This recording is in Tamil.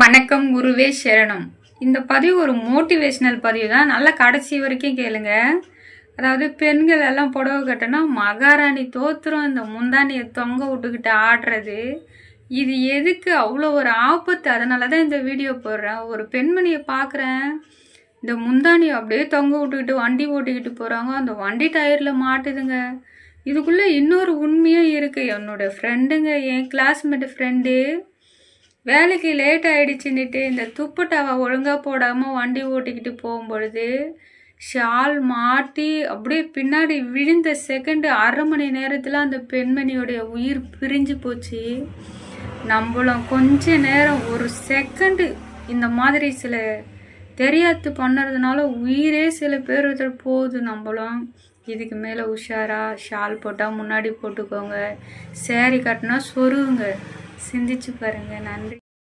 வணக்கம் குருவே சரணம். இந்த பதிவு ஒரு மோட்டிவேஷ்னல் பதிவு தான். நல்லா கடைசி வரைக்கும் கேளுங்க. அதாவது பெண்கள் எல்லாம் புடவை கட்டினா மகாராணி தோத்துரும் இந்த முந்தானியை தொங்க விட்டுக்கிட்டு ஆடுறது. இது எதுக்கு? அவ்வளோ ஒரு ஆபத்து. அதனால தான் இந்த வீடியோ போடுறேன். ஒரு பெண்மணியை பார்க்குறேன். இந்த முந்தானியை அப்படியே தொங்க விட்டுக்கிட்டு வண்டி ஓட்டிக்கிட்டு போகிறாங்க அந்த வண்டி டயரில் மாட்டுதுங்க. இதுக்குள்ளே இன்னொரு உண்மையும் இருக்குது என்னோடய ஃப்ரெண்டுங்க என் கிளாஸ்மேட் ஃப்ரெண்டு வேலைக்கு லேட் ஆகிடுச்சுன்னுட்டு இந்த துப்புட்டாவை ஒழுங்காக போடாமல் வண்டி ஓட்டிக்கிட்டு போகும்பொழுது ஷால் மாட்டி அப்படியே பின்னாடி விழுந்த செகண்டு அரை மணி நேரத்தில் அந்த பெண்மணியோடைய உயிர் பிரிஞ்சு போச்சு. நம்மளும் கொஞ்ச நேரம் ஒரு செகண்டு இந்த மாதிரி சில தெரியாது பண்ணுறதுனால உயிரே சில பேர் போகுது நம்மளும். இதுக்கு மேலே உஷாராக ஷால் போட்டால் முன்னாடி போட்டுக்கோங்க சேரீ கட்டினா சொருவுங்க சிந்திச்சு பாருங்கள் நன்றி.